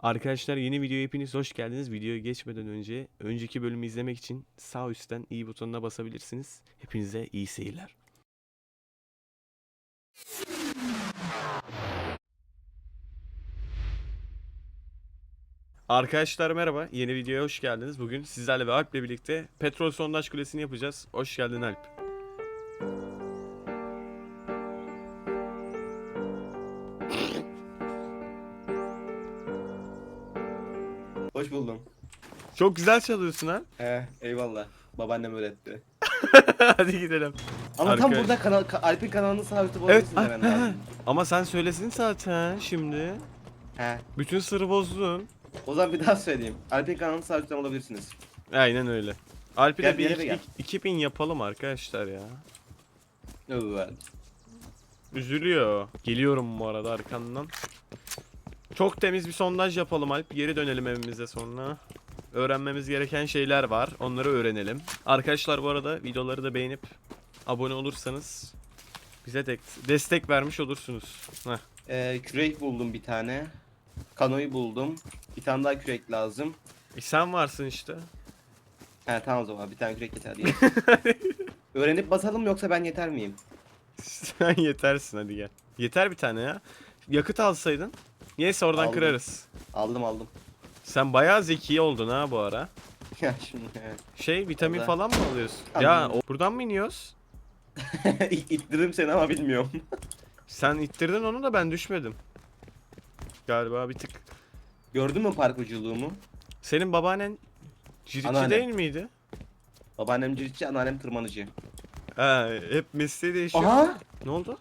Arkadaşlar yeni videoya hepiniz hoş geldiniz. Videoya geçmeden önce önceki bölümü izlemek için sağ üstten iyi butonuna basabilirsiniz. Hepinize iyi seyirler. Arkadaşlar merhaba. Yeni videoya hoş geldiniz. Bugün sizlerle ve Alp'le birlikte petrol sondaj kulesini yapacağız. Hoş geldin Alp. Çok güzel çalıyorsun ha. He, eyvallah. Babaannem öğretti. Hadi gidelim. Ama tam Arkadaş- burada kanal, ka- Alp'in kanalını üstte Evet. ah, ah, ah. Ama sen söylesin zaten şimdi. He. Bütün sırrı bozdun. O zaman bir daha söyleyeyim. Alp'in kanalını sağ üstten bulabilirsiniz. Aynen öyle. Alp'i de Gel bir bir yere gel. ilk- 2000 yapalım arkadaşlar ya. Evet. Üzülüyor. Geliyorum bu arada arkandan. Çok temiz bir sondaj yapalım Alp. Geri dönelim evimize sonra. Öğrenmemiz gereken şeyler var. Onları öğrenelim. Arkadaşlar bu arada videoları da beğenip abone olursanız bize de destek vermiş olursunuz. Heh. Ee, kürek buldum bir tane. Kanoyu buldum. Bir tane daha kürek lazım. E sen varsın işte. He tamam o zaman bir tane kürek yeter diye. Öğrenip basalım yoksa ben yeter miyim? Sen yetersin hadi gel. Yeter bir tane ya. Yakıt alsaydın. Neyse oradan Aldım. kırarız. Aldım aldım. Sen bayağı zeki oldun ha bu ara. ya he. Şey vitamin Vallahi. falan mı alıyorsun? Ya Anladım. o, buradan mı iniyoruz? İttiririm seni ama bilmiyorum. Sen ittirdin onu da ben düşmedim. Galiba bir tık. Gördün mü parkurculuğumu? Senin babaannen ciritçi Anneannem. değil miydi? Babaannem ciritçi, anneannem tırmanıcı. Ha, hep mesleği değişiyor. Aha! Ne oldu?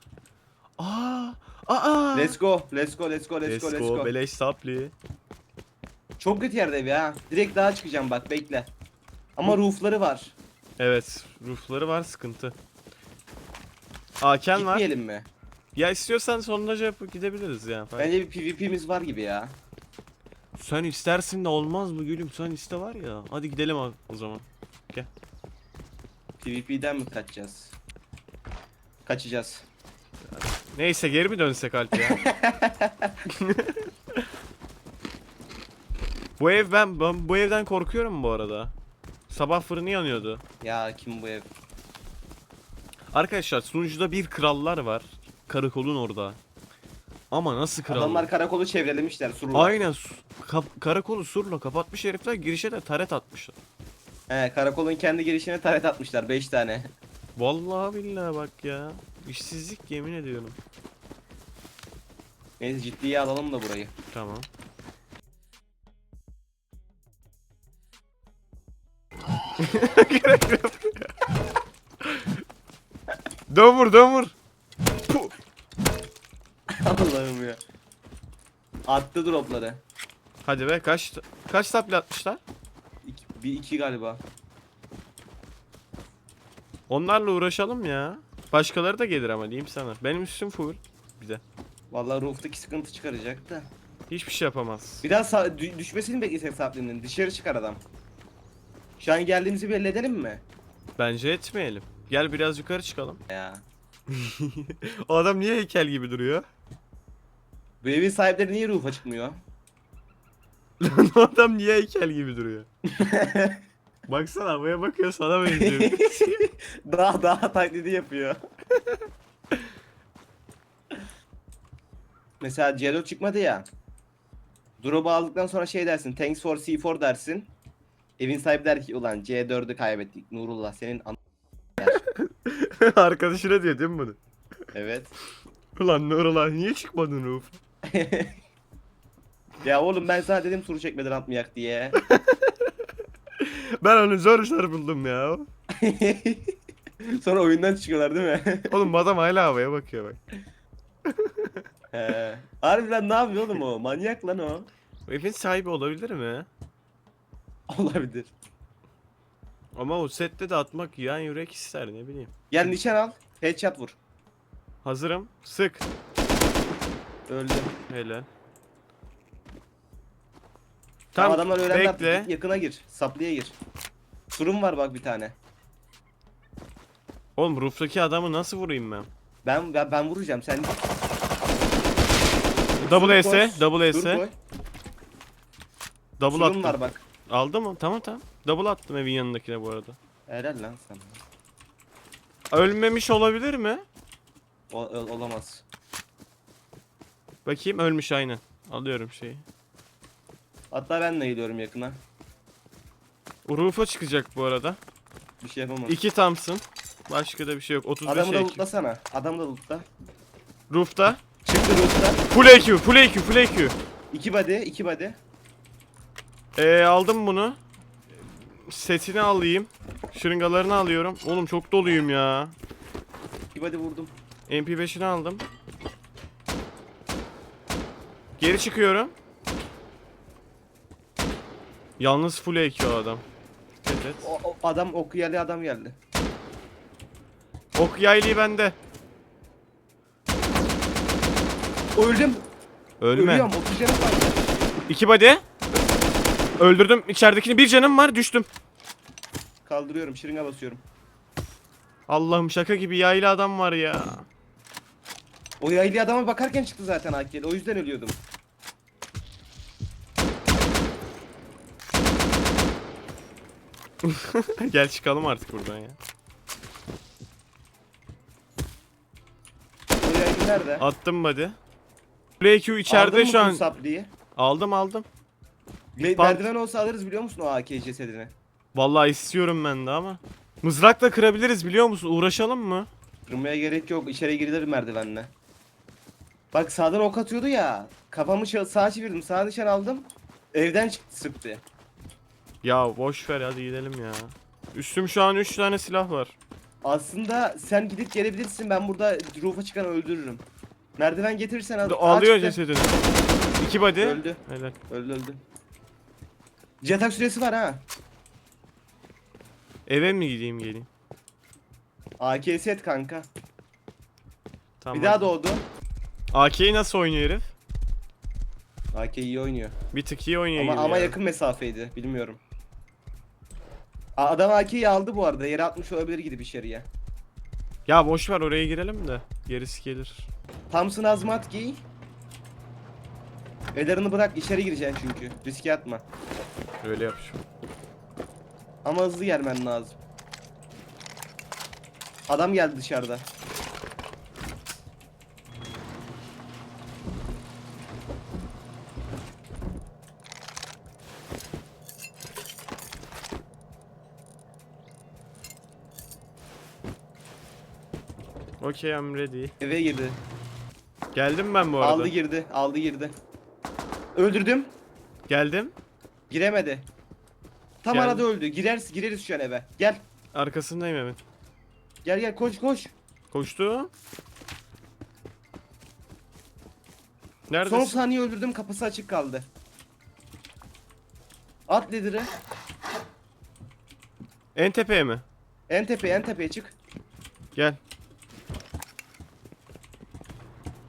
Aa! Aa! Let's go, let's go, let's go, let's, go, let's go. Beleş sapli. Çok kötü yerde ev ya. Direkt dağa çıkacağım bak bekle. Ama roofları var. Evet, rufları var sıkıntı. Aken var. Gitmeyelim mi? Ya istiyorsan sondaja yapıp gidebiliriz ya. Fark- Bence bir PvP'miz var gibi ya. Sen istersin de olmaz mı gülüm? Sen iste var ya. Hadi gidelim abi o zaman. PvP'den mi kaçacağız? Kaçacağız. Neyse geri mi dönsek Alp ya? bu ev ben, ben bu evden korkuyorum bu arada. Sabah fırını yanıyordu. Ya kim bu ev? Arkadaşlar sunucuda bir krallar var. Karakolun orada. Ama nasıl krallar? Adamlar karakolu çevrelemişler surla. Aynen su- kap- karakolu surla kapatmış herifler girişe de taret atmışlar. He, karakolun kendi girişine taret atmışlar 5 tane. Vallahi billahi bak ya. İşsizlik yemin ediyorum. Neyse ciddiye alalım da burayı. Tamam. Dön vur dön vur. Puh. Allah'ım ya. Attı dropları. Hadi be kaç kaç tapli atmışlar? İki, bir iki galiba. Onlarla uğraşalım ya. Başkaları da gelir ama diyeyim sana. Benim üstüm full. Bir de. Vallahi rooftaki sıkıntı çıkaracak da. Hiçbir şey yapamaz. Biraz sa- dü- düşmesini beklesek saplinin. Dışarı çıkar adam. Şu an geldiğimizi belli edelim mi? Bence etmeyelim. Gel biraz yukarı çıkalım. Ya. O adam niye heykel gibi duruyor? Bu evin sahipleri niye roofa çıkmıyor? o adam niye heykel gibi duruyor? Baksana havaya bakıyor sana benziyor. daha daha taklidi yapıyor. Mesela C4 çıkmadı ya. Drop'u aldıktan sonra şey dersin. Thanks for C4 dersin. Evin sahibi der ki ulan C4'ü kaybettik. Nurullah senin an Arkadaşına diyor değil mi bunu? Evet. Ulan Nurullah niye çıkmadın Ruf? ya oğlum ben sana dedim turu çekmeden atmayak diye. Ben onu zor zor buldum ya. sonra oyundan çıkıyorlar değil mi? Oğlum adam hala havaya bakıyor bak. He. Harbiden ne yapıyor oğlum o? Manyak lan o. Bu evin sahibi olabilir mi? Olabilir. Ama o sette de atmak yan yürek ister ne bileyim. Gel nişan al. Headshot vur. Hazırım. Sık. Öldü. Helal. Tamam Tam adamlar öğrendi bekle. artık. Yakına gir. Saplıya gir. Turun var bak bir tane. Oğlum rooftaki adamı nasıl vurayım ben? Ben ben, ben vuracağım sen. Double S, koy. double Dur S. koy. Double attım. var bak. Aldı mı? Tamam tamam. Double attım evin yanındakine bu arada. Helal lan sana. Ölmemiş olabilir mi? O, olamaz. Bakayım ölmüş aynen. Alıyorum şeyi. Hatta ben de gidiyorum yakına. Rufa çıkacak bu arada. Bir şey yapamam. İki Thompson. Başka da bir şey yok. 35 Adamı da EQ. lootlasana. Adamı da lootla. Roof'ta. Çıktı lootla. Full EQ, full EQ, full EQ. İki body, iki body. Ee, aldım bunu. Setini alayım. Şırıngalarını alıyorum. Oğlum çok doluyum ya. Body vurdum. MP5'ini aldım. Geri çıkıyorum. Yalnız full EQ o adam. Dikkat et. O, o adam oku geldi adam geldi. Ok yaylığı bende. Öldüm. Ölme. Ölüyorum. Oksijenim var. İki body. Öldürdüm. İçeridekini bir canım var. Düştüm. Kaldırıyorum. Şırınga basıyorum. Allah'ım şaka gibi yaylı adam var ya. O yaylı adama bakarken çıktı zaten AK'li. O yüzden ölüyordum. Gel çıkalım artık buradan ya. O yaylı nerede? Attım body. Play Q içeride Aldın mı şu an. Aldım aldım. Me- Pant- merdiven olsa alırız biliyor musun o AK cesedini? Vallahi istiyorum ben de ama. Mızrakla kırabiliriz biliyor musun? Uğraşalım mı? Kırmaya gerek yok. İçeri girilir merdivenle. Bak sağdan ok atıyordu ya. Kafamı ça- sağa çevirdim. Sağa nişan aldım. Evden çıktı sıktı. Ya boş ver hadi gidelim ya. Üstüm şu an 3 tane silah var. Aslında sen gidip gelebilirsin. Ben burada roof'a çıkan öldürürüm. Merdiven getirirsen al. Alıyor Aa, çıktı. cesedini. İki body. Öldü. Helal. Öldü öldü. Yatak süresi var ha. Eve mi gideyim geleyim? AK set kanka. Tamam. Bir daha doğdu. AK'yi nasıl oynuyor herif? AK iyi oynuyor. Bir tık iyi oynuyor Ama gibi ama ya. yakın mesafeydi. Bilmiyorum. Adam AK'yi aldı bu arada. Yere atmış olabilir gidip içeriye. Ya boş ver oraya girelim de. Gerisi gelir. Thompson azmat giy. Ederini bırak içeri gireceksin çünkü. Riske atma. Öyle yap şu. Ama hızlı gelmen lazım. Adam geldi dışarıda. Okay I'm ready. Eve girdi. Geldim ben bu arada. Aldı girdi. Aldı girdi. Öldürdüm. Geldim. Giremedi. Tam arada öldü. Gireriz gireriz şu an eve. Gel. Arkasındayım evet. Gel gel koş koş. Koştu. Neredesin? Son saniye öldürdüm kapısı açık kaldı. At lediri. En tepeye mi? En tepeye en tepeye çık. Gel.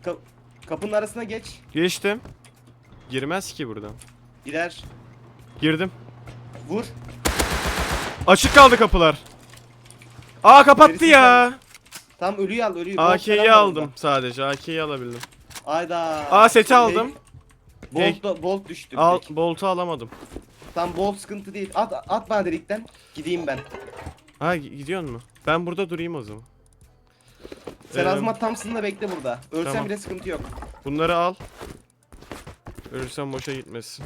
Ka- kapının arasına geç. Geçtim. Girmez ki buradan. Girer. Girdim. Vur. Açık kaldı kapılar. Aa kapattı Gerisi ya. Tam ölüyü al ölüyü. AK'yi aldım sadece. AK'yi alabildim. Ayda. Aa seti aldım. Bolt, da- bolt düştü. bir Al tek. boltu alamadım. Tam bolt sıkıntı değil. At, at bana delikten. Gideyim ben. Ha gi- gidiyor mu? Ben burada durayım o zaman. Sen Ee, Azmat Thompson'la bekle burada. Ölsen tamam. bile sıkıntı yok. Bunları al. Ölürsem boşa gitmesin.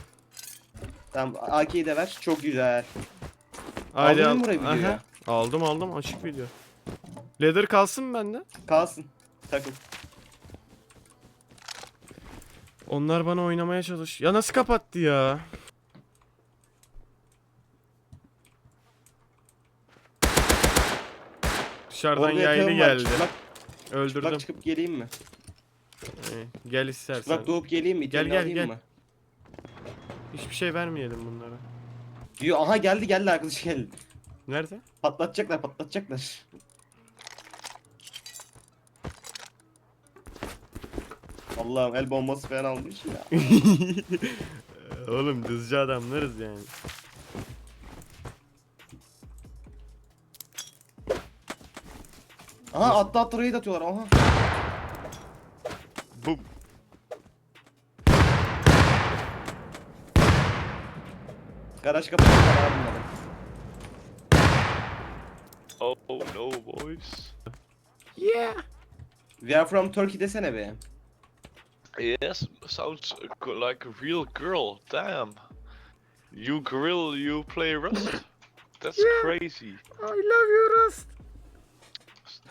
Tamam AK'yi de ver. Çok güzel. Haydi Aldın al. mı buraya videoyu? Aha. Aldım aldım açık video. Leather kalsın mı bende? Kalsın. Takıl. Onlar bana oynamaya çalış. Ya nasıl kapattı ya? Dışarıdan Orada yaylı yatağım var. geldi. Çıplak, Öldürdüm. çıplak çıkıp geleyim mi? Ee, gel istersen. Çıplak doğup geleyim mi? Gel, İtemini gel, alayım gel. mı? Hiçbir şey vermeyelim bunlara. Diyor aha geldi geldi arkadaş geldi. Nerede? Patlatacaklar patlatacaklar. Allah'ım el bombası falan almış ya. Oğlum dızcı adamlarız yani. Aha atla atla raid atıyorlar aha. Bu Garaj kapısı bunların. Oh no, boys. Yeah. We are from Turkey desene be. Yes, sounds like a real girl. Damn. You grill, you play Rust. That's Yeah. crazy. I love you Rust.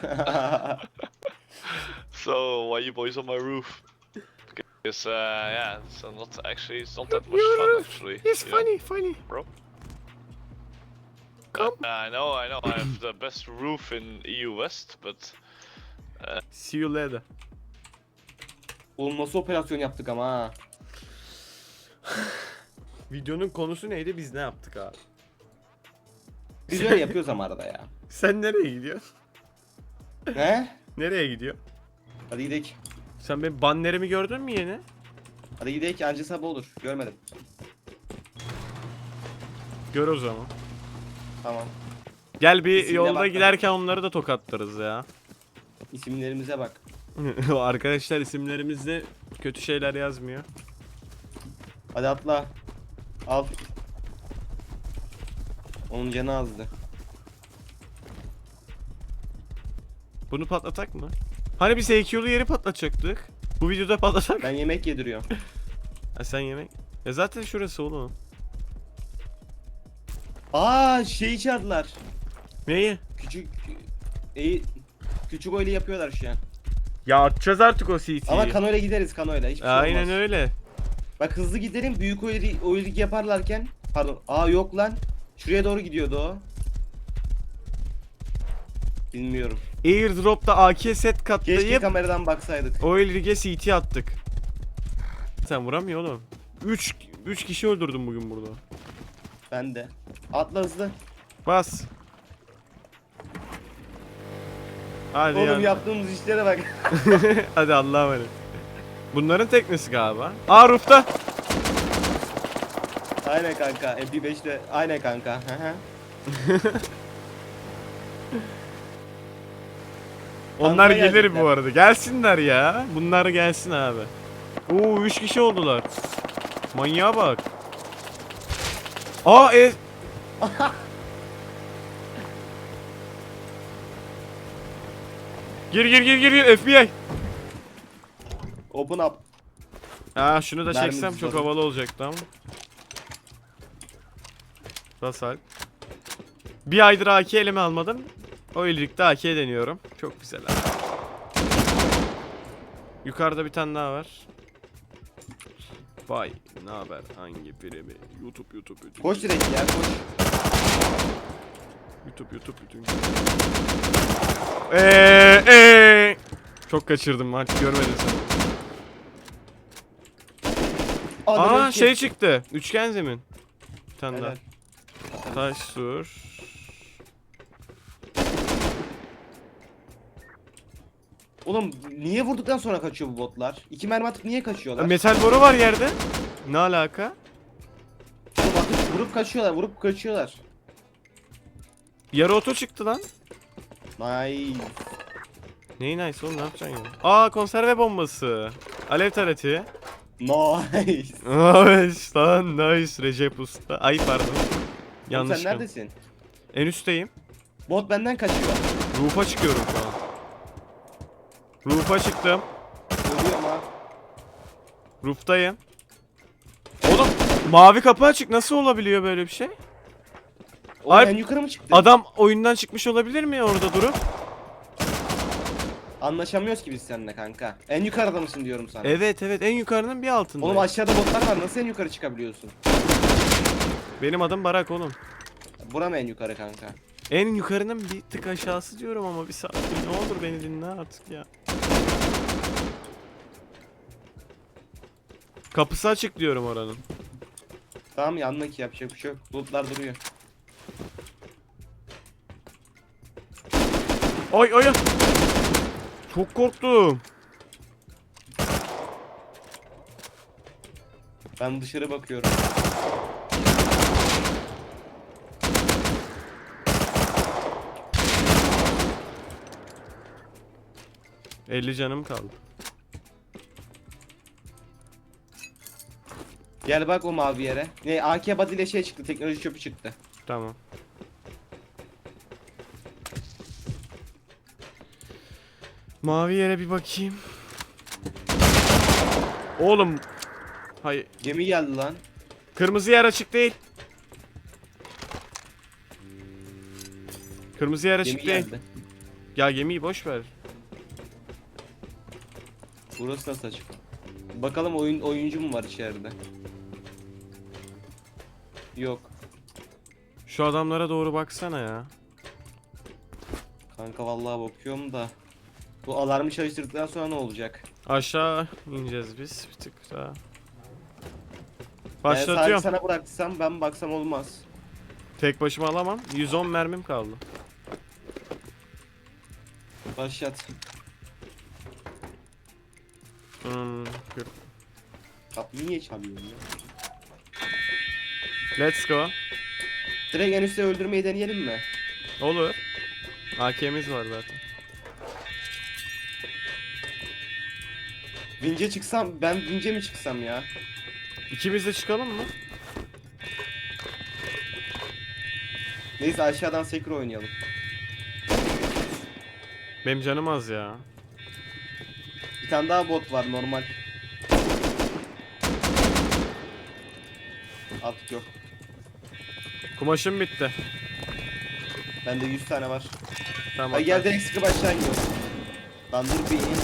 So why you boys on my roof? Because uh, yeah, it's uh, not actually it's not that much Your fun roof actually. It's know? funny, funny. bro. Come. Uh, I know, I know. I have the best roof in EU West, but See you later. Oğlum nasıl operasyon yaptık ama ha. Videonun konusu neydi? Biz ne yaptık abi? Biz öyle yapıyoruz ama arada ya. Sen nereye gidiyorsun? He? Nereye gidiyor? Hadi gidelim. Sen benim bannerimi gördün mü yeni? Hadi gidelim anca sabah olur. Görmedim. Gör o zaman. Tamam. Gel bir İsimle yolda bakalım. giderken onları da tokatlarız ya. İsimlerimize bak. Arkadaşlar isimlerimizde kötü şeyler yazmıyor. Hadi atla. Al. Onun canı azdı. Bunu patlatak mı? Hani biz EQ'lu yeri patlatacaktık. Bu videoda patlatak. Ben yemek yediriyorum. Ha, sen yemek. Ya zaten şurası oğlum. Aa şeyi çağırdılar. Neyi? Küçük iyi küçük öyle yapıyorlar şu an. Ya atacağız artık o CT'yi. Ama kanoyla gideriz kanoyla. Hiçbir şey Aynen olmaz. öyle. Bak hızlı gidelim büyük oyun oyunluk yaparlarken. Pardon. Aa yok lan. Şuraya doğru gidiyordu o. Bilmiyorum. Airdrop'ta AK set Keşke katlayıp kameradan baksaydık. Oil Rig'e CT attık. Sen vuramıyor oğlum. 3 3 kişi öldürdüm bugün burada. Ben de. Atla hızlı. Bas. Hadi Oğlum ya. yaptığımız işlere bak. Hadi Allah'a emanet. Bunların teknesi galiba. Aa roof'ta. aynen kanka. MP5'te aynen kanka. Onlar Kanka gelir gelecekler. bu arada. Gelsinler ya. Bunlar gelsin abi. Oo 3 kişi oldular. Manyağa bak. Aa e Gir gir gir gir gir FBI. Open up. Aa şunu da Mermimiz çeksem çok havalı olacaktı ama. Bas Alp. Bir aydır AK elime almadım. O iyilikte AK deniyorum. Çok güzel abi. Yukarıda bir tane daha var. Vay ne haber hangi biri mi? YouTube YouTube YouTube. Koş direkt ya koş. YouTube YouTube YouTube. Eee eee. Çok kaçırdım maç görmedin sen. Aa öldü. şey çıktı. Üçgen zemin. Bir tane Helal. daha. Taş sur. Oğlum niye vurduktan sonra kaçıyor bu botlar? İki mermi atıp niye kaçıyorlar? Metal boru var yerde. Ne alaka? Oğlum atıp vurup kaçıyorlar, vurup kaçıyorlar. Yarı oto çıktı lan. Nice. Neyi nice oğlum ne yapacaksın ya? Aa konserve bombası. Alev tareti. Nice. Nice lan nice Recep Usta. Ay pardon. Oğlum Yanlış. sen neredesin? En üstteyim. Bot benden kaçıyor. Roof'a çıkıyorum. Roof'a çıktım. Ölüyorum ha. Rooftayım. Oğlum mavi kapı açık nasıl olabiliyor böyle bir şey? Oğlum Alp, en yukarı mı çıktı? Adam oyundan çıkmış olabilir mi orada durup? Anlaşamıyoruz ki biz seninle kanka. En yukarıda mısın diyorum sana. Evet evet en yukarının bir altında. Oğlum aşağıda botlar var. Nasıl en yukarı çıkabiliyorsun? Benim adım Barak oğlum. Bura mı en yukarı kanka? En yukarının bir tık aşağısı diyorum ama bir sakin ne olur beni dinle artık ya. Kapısı açık diyorum oranın. Tamam yanındaki ki yapacak bir şey yok. Bulutlar duruyor. Oy. oy. Çok korktum. Ben dışarı bakıyorum. ...50 canım kaldı. Gel bak o mavi yere. Ne AK body ile şey çıktı. Teknoloji çöpü çıktı. Tamam. Mavi yere bir bakayım. Oğlum. Hayır. Gemi geldi lan. Kırmızı yer açık değil. Kırmızı yer açık Gemi değil. geldi. Ya gemiyi boş ver. Burası nasıl açık? Bakalım oyun oyuncu mu var içeride? Yok. Şu adamlara doğru baksana ya. Kanka vallahi bakıyorum da. Bu alarmı çalıştırdıktan sonra ne olacak? Aşağı ineceğiz biz bir tık daha. Başlatıyorum. sana bıraksam ben baksam olmaz. Tek başıma alamam. 110 mermim kaldı. Başlat. Hmm, kır- Kapıyı niye çalıyorsun ya? Let's go. Direkt en üstte öldürmeyi deneyelim mi? Olur. AK'miz var zaten. Vince çıksam ben Vince mi çıksam ya? İkimiz de çıkalım mı? Neyse aşağıdan Sekiro oynayalım. Benim canım az ya. Tane daha bot var normal. Artık yok. Kumaşım bitti. Bende 100 tane var. Tamam. Ay gel direkt sıkıp aşağı iniyoruz. Lan dur bir in.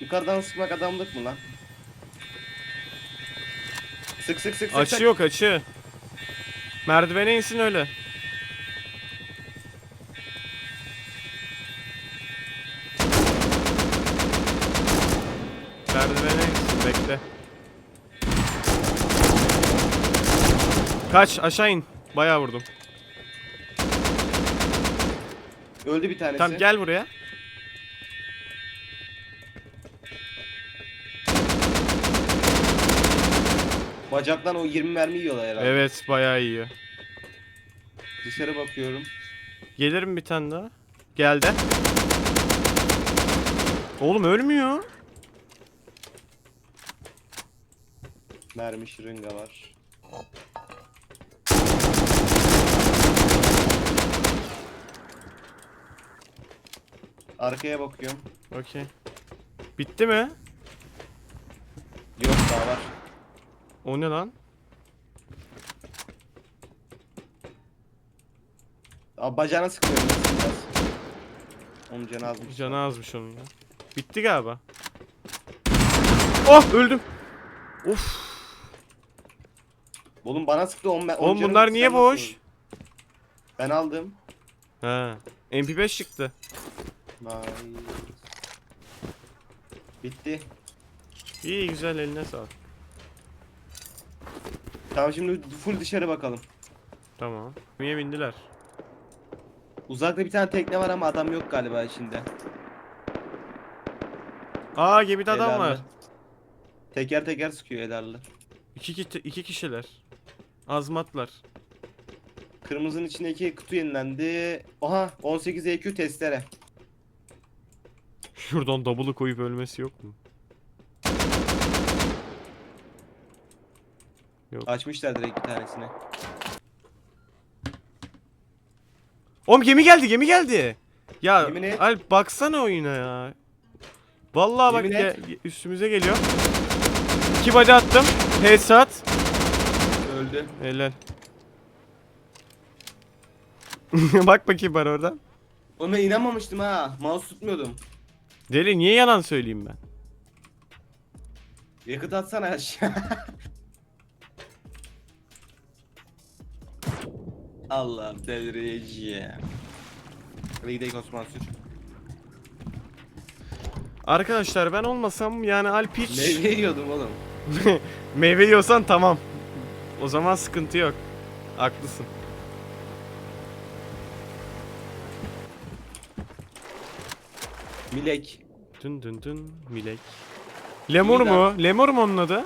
Yukarıdan sıkmak adamlık mı lan? Sık sık sık sık. Açı sık. yok açı. Merdivene insin öyle. Kaç aşağı in. Bayağı vurdum. Öldü bir tanesi. Tamam gel buraya. Bacaktan o 20 mermi yiyorlar herhalde. Evet bayağı iyi. Dışarı bakıyorum. Gelir mi bir tane daha? Geldi. Oğlum ölmüyor. Mermi şırınga var. Arkaya bakıyorum. Okey. Bitti mi? Yok daha var. O ne lan? Abi bacağına sıkıyorum biraz. Onun canı azmış. Canı azmış onun ya. Bitti galiba. Oh öldüm. Of. Oğlum bana sıktı 10 ben. on Oğlum bunlar niye boş? Ben aldım. Ha. MP5 çıktı. Nice. Bitti. İyi güzel eline sağlık. Tamam şimdi full dışarı bakalım. Tamam. Niye bindiler? Uzakta bir tane tekne var ama adam yok galiba içinde. Aa gemide adam Helalli. var. Teker teker sıkıyor helalli. İki, ki- iki kişiler. Azmatlar. Kırmızının içindeki kutu yenilendi. Oha 18 EQ testere. Şuradan double'ı koyup ölmesi yok mu? Açmışlar direkt bir tanesini. Oğlum gemi geldi gemi geldi. Ya Yemin et. Alp baksana oyuna ya. Vallahi bak ge- üstümüze geliyor. İki body attım. Headshot. Öldü. Helal. bak bakayım bana oradan. Ben inanmamıştım ha. Mouse tutmuyordum. Deli niye yalan söyleyeyim ben? Yakıt atsana aşağı. Allah'ım delireceğim. Hadi gidelim Osman sür. Arkadaşlar ben olmasam yani Alp hiç Meyve yiyordum oğlum. meyve yiyorsan tamam. O zaman sıkıntı yok. Haklısın. Milek. Dün dün dün milek. Lemur mu? Lemur mu onun adı?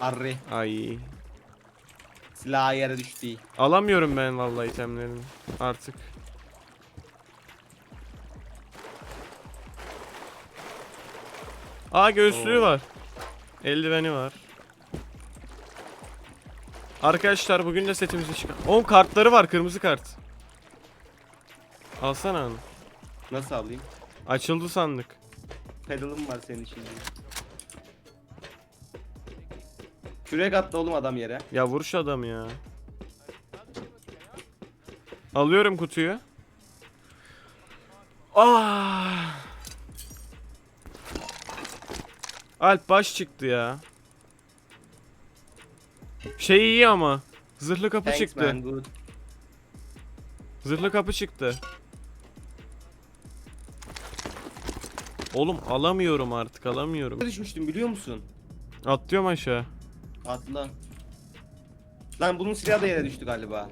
Arri. Ay. Silah yere düştü. Alamıyorum ben vallahi itemlerini artık. Aa göğüslüğü Oo. var. Eldiveni var. Arkadaşlar bugün de setimizi çıkar. Oğlum kartları var kırmızı kart. Alsana onu. Nasıl alayım? Açıldı sandık. Pedalım var senin için. Kürek attı oğlum adam yere. Ya vur şu adam ya. Alıyorum kutuyu. Ah. Alp baş çıktı ya. Şey iyi ama. Zırhlı kapı Thanks çıktı. man good. Zırhlı kapı çıktı. Oğlum alamıyorum artık alamıyorum. Düşmüştüm biliyor musun? Atlıyorum aşağı. Atla. Lan bunun silahı da yere düştü galiba.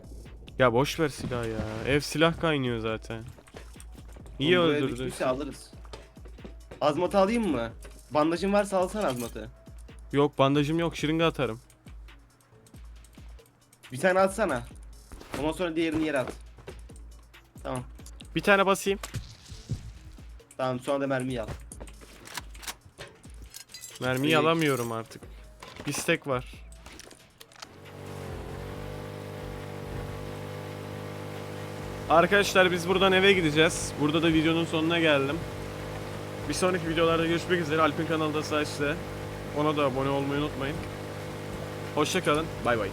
Ya boş ver silah ya. Ev silah kaynıyor zaten. İyi buraya öldürdü. düştüyse alırız. Azmatı alayım mı? Bandajın varsa alsana azmatı. Yok bandajım yok şırınga atarım. Bir tane atsana. Ondan sonra diğerini yere at. Tamam. Bir tane basayım. Tamam sonra da mermiyi al. Mermiyi İyi. alamıyorum artık. Bir stack var. Arkadaşlar biz buradan eve gideceğiz. Burada da videonun sonuna geldim. Bir sonraki videolarda görüşmek üzere. Alp'in kanalda sağ üstte. Ona da abone olmayı unutmayın. Hoşçakalın. Bay bay.